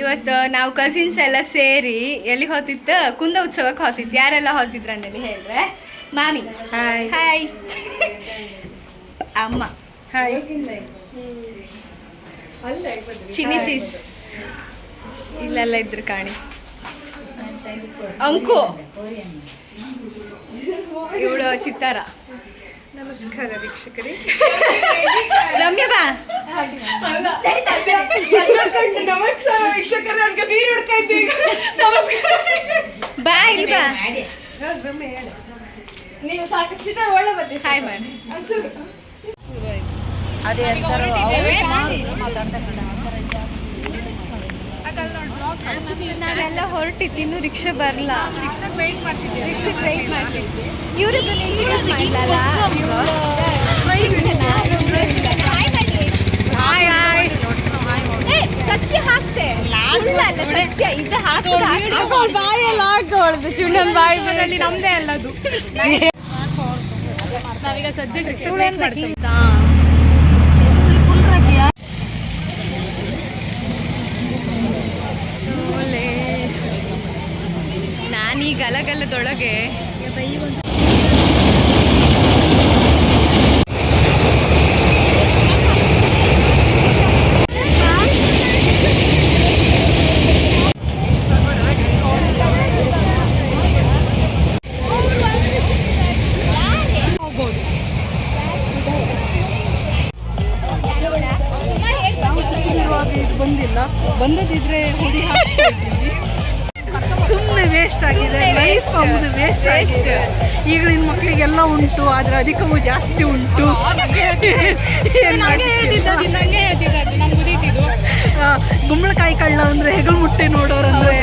ಇವತ್ತು ನಾವು ಕಸಿನ್ಸ್ ಎಲ್ಲ ಸೇರಿ ಎಲ್ಲಿಗೆ ಹೋತಿತ್ತು ಕುಂದ ಉತ್ಸವಕ್ಕೆ ಹೋತಿತ್ತು ಯಾರೆಲ್ಲ ಹೋತಿದ್ರು ಅಂದೇಳಿ ಹೇಳಿದ್ರೆ? ಮಾಮಿ. ಹಾಯ್ ಹಾಯ್ ಅಮ್ಮ. ಹಾಯ್ ಚಿನಿಸಿಸ್ ಇಲ್ಲೆಲ್ಲ ಇದ್ರು ಕಾಣಿ. ಅಂಕು. ಇವಳು ಚಿತ್ತಾರ. ನಮಸ್ಕಾರ ವೀಕ್ಷಕರೇ. ರಮ್ಯ ಬಾ. ನಮಸ್ಕಾರ ವೀಕ್ಷಕರೇ ನನಗೆ ಬೀರ್ ಹುಡ್ಕ ಇದ್ದೀಗ ನಮಸ್ಕಾರ ಬಾ ಇಲ್ಲಿ ಬಾ. ನೀವು ಸಾಕು ಚಿತ್ರ ಒಳ್ಳೆ ಬಂದಿ ಹಾಯ್ ಮಾಡಿ ನಾವೆಲ್ಲ ಹೊರಟಿತ್ತು ಇನ್ನೂ ರಿಕ್ಷಾ ಬರಲ್ಲ. ರಿಕ್ಷಾಗೆ ವೆಯ್ಟ್ ಮಾಡ್ತಿದ್ವಿ ಇವರಿಬ್ಬರು ಇಂಟ್ರೊಡ್ಯೂಸ್ ಮಾಡಲಲ್ಲ? ಸತ್ಯ ಹಾಕ್ತೆ. ಸತ್ಯ. ಇದು ಬಾಯೆಲ್ಲ ಹಾಕೊಳ್ಳೋದು ಚುಣ್ಣನ್ ಬಾಯಿ ನಮ್ದೇ ಅಲ್ಲದು ನಾವೀಗ ಸದ್ಯಕ್ಕೆ ರಿಕ್ಷಾ ಮಾಡ್ತೀವಿ. ನಾನು ಈ ಗಲಗಲದೊಳಗೆ ಈಗಿನ ಮಕ್ಕಳಿಗೆಲ್ಲ ಉಂಟು ಆದರೆ ಅಧಿಕವೂ ಜಾಸ್ತಿ ಉಂಟು. ಗುಂಬಳಕಾಯಿ ಕಳ್ಳ ಅಂದ್ರೆ ಹೆಗಲು ಮುಟ್ಟೆ ನೋಡೋರಂದ್ರೆ.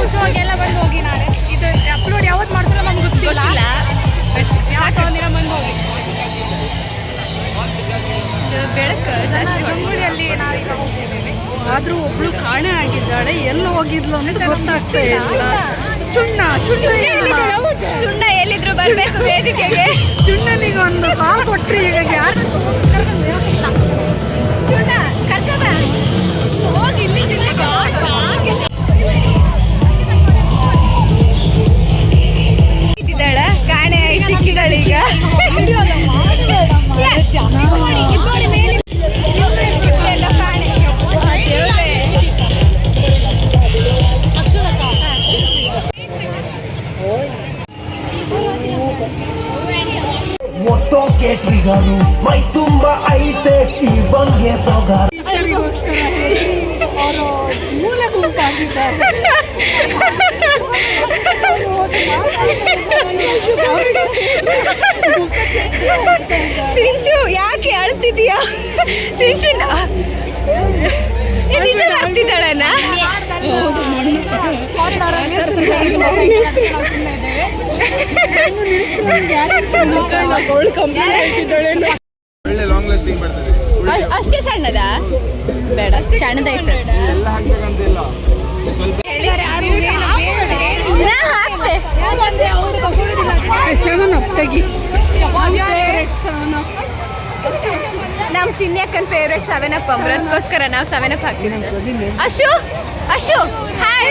ಉತ್ಸವಕ್ಕೆಲ್ಲ ಬಂದು ಹೋಗಿ ನಾಳೆ. ಇದು ಅಪ್ಲೋಡ್ ಯಾವತ್ತು ಮಾಡ್ತಾರೋ ನಮ್ಗೆ ಗೊತ್ತಿಲ್ಲ. ಬಂದು ಹೋಗಿ. ಆದ್ರೂ ಒಬ್ಳು ಕಾಣೆ ಆಗಿದ್ದಾಳೆ ಎಲ್ಲಿ ಹೋಗಿದ್ಲು ಅನ್ನೋದು ಗೊತ್ತಾಗ್ತಾ ಇಲ್ಲ. ಚುಣ್ಣ ಚುಣ್ಣ ಎಲ್ಲಿದ್ರು ಬರ್ಬೇಕು ವೇದಿಕೆಗೆ. ಚುಣ್ಣನಿಗೆ ಒಂದು ಕಾಲ್ ಕೊಟ್ರಿ ಈಗ ಯಾರು ಒತ್ತೋಕೆ ಟ್ರಿಗರು ಮೈ ತುಂಬ ಐತೆ ಇವಂಗೆ ತೊಗರು ಸಿಂಚು ಯಾಕೆ ಅಳ್ತಿದೀಯಾ ಸಿಂಚು ನಿಜ ಹೇಳ್ತಿದ್ದಾಳೆ ಒಳ್ಳೆ ಲಾಂಗ್ ಲಾಸ್ಟಿಂಗ್ ಬರ್ತದೆ ಅ- ಅಷ್ಟೇ ಸಣ್ಣದ? ಬೇಡ ಸಣ್ಣದೈತೆ ಎಲ್ಲ ಹಾಕ್ಬೇಕಂತಿಲ್ಲ ಸ್ವಲ್ಪ ನಾ ಹಾಕ್ತೆ. ಸೆವೆನ್ ಅಪ್ ತೆಗಿ. ಸೆವೆನ್ ಅಪ್ ನಮ್ಮ ಚಿನ್ನಿ ಅಕ್ಕನ ಫೇವ್ರೆಟ್ ಸೆವೆನ್ ಅಪ್ ನಾವು ಸೆವೆನ್ ಅಪ್ ಹಾಕ್ತೀವಿ ಅಶು ಅಶು ಹಾಯ್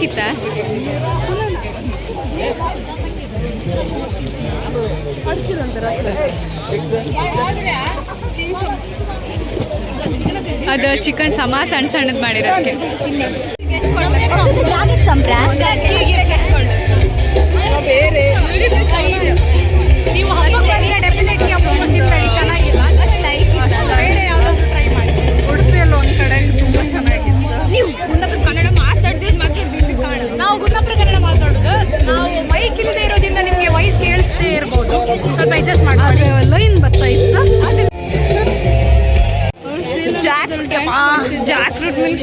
ಬೇಕಿತ್ತಾ ಅದು ಚಿಕನ್ ಸಮ ಸಣ್ಣ ಸಣ್ಣದ್ ಮಾಡಿರೋದಕ್ಕೆ ಬೇರೆ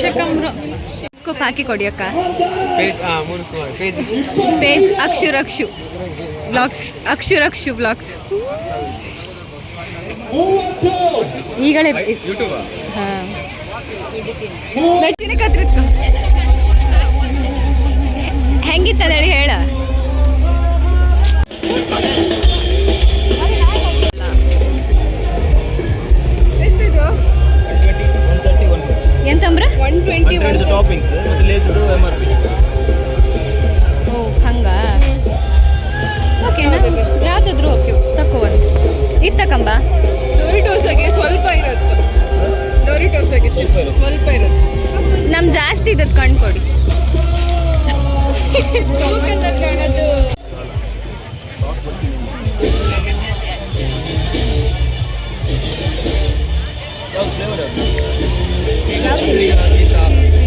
ಶಿಕ್ಷಕರು ಸ್ಕೂಪ್ ಕೊಡಿ ಅಕ್ಕ ಪೇಜ್ ಅಕ್ಷುರಕ್ಷು. ಬ್ಲಾಗ್ಸ್ ಅಕ್ಷುರಕ್ಷು ಬ್ಲಾಗ್ಸ್ ಈಗಳೇ ಹಾಂ. ನಟಿನ ಕತ್ರಿತ್ಕ. ಹೆಂಗಿತ್ತದ ಹೇಳಿ ಹೇಳ? ಚಿಪ್ಸ್ ಸ್ವಲ್ಪ ಇರುತ್ತೆ. ನಮ್ ಜಾಸ್ತಿ ಇದ್ದದ್ ಕಣ್ಕೊಡಿ ಕಾಣೋದು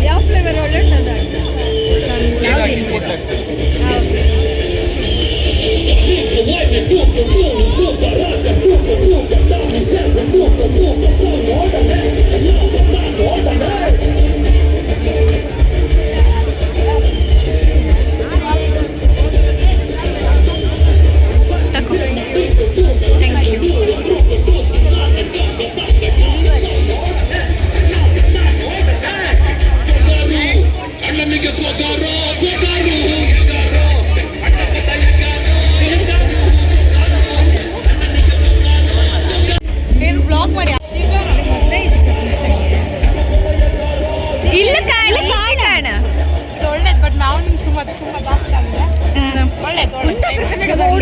ಯಾವ ಫ್ಲೇವರ್ ಒಳ್ಳೆ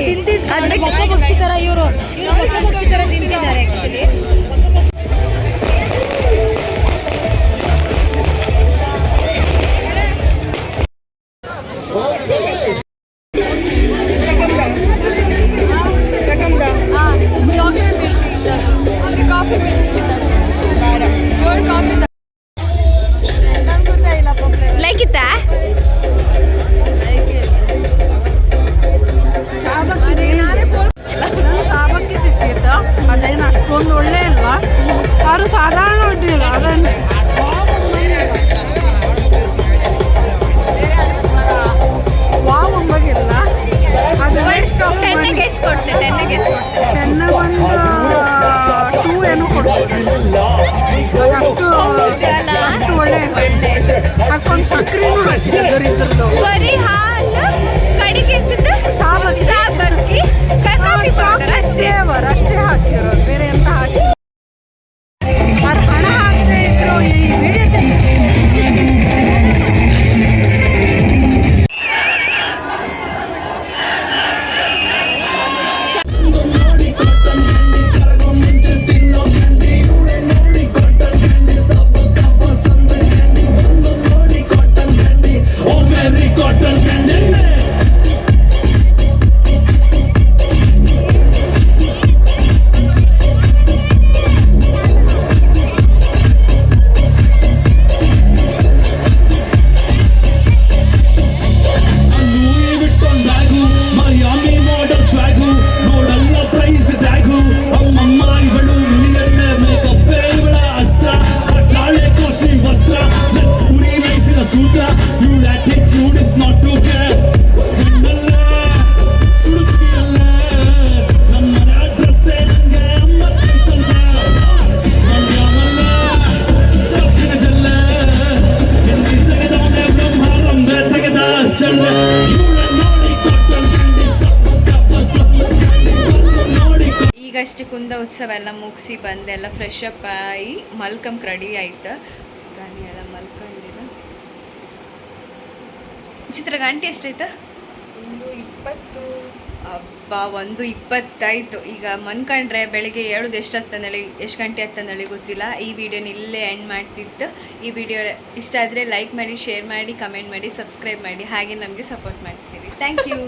ತಿಂತಿದ್ದಾರೆ ಇವರು. ಬೊಕ್ಕ ಪಕ್ಷಿ ತರ ತಿಂತಿದ್ದಾರೆ ಫಸ್ಟ್ ಕುಂದ ಉತ್ಸವ ಎಲ್ಲ ಮುಗಿಸಿ ಬಂದೆ ಎಲ್ಲ ಫ್ರೆಶ್ ಅಪ್ ಆಗಿ ಮಲ್ಕಂಬ್ಗೆ ರೆಡಿ ಆಯ್ತು. ಗಾಣಿ ಎಲ್ಲ ಮಲ್ಕೊಂಡಿರ ಚಿತ್ರ ಗಂಟೆ ಎಷ್ಟಾಯ್ತ? ಒಂದು ಇಪ್ಪತ್ತು. ಹಬ್ಬ ಒಂದು ಇಪ್ಪತ್ತಾಯ್ತು ಈಗ ಮನ್ಕಂಡ್ರೆ ಬೆಳಿಗ್ಗೆ ಹೇಳೋದು ಎಷ್ಟು ಹತ್ತಂದೇಳಿ ಎಷ್ಟು ಗಂಟೆ ಹತ್ತಂದೇಳಿ ಗೊತ್ತಿಲ್ಲ. ಈ ವಿಡಿಯೋನ ಇಲ್ಲೇ ಎಂಡ್ ಮಾಡ್ತಿತ್ತು. ಈ ವಿಡಿಯೋ ಇಷ್ಟ ಆದರೆ ಲೈಕ್ ಮಾಡಿ ಶೇರ್ ಮಾಡಿ ಕಮೆಂಟ್ ಮಾಡಿ ಸಬ್ಸ್ಕ್ರೈಬ್ ಮಾಡಿ. ಹಾಗೆ ನಮಗೆ ಸಪೋರ್ಟ್ ಮಾಡ್ತೀವಿ. Thank you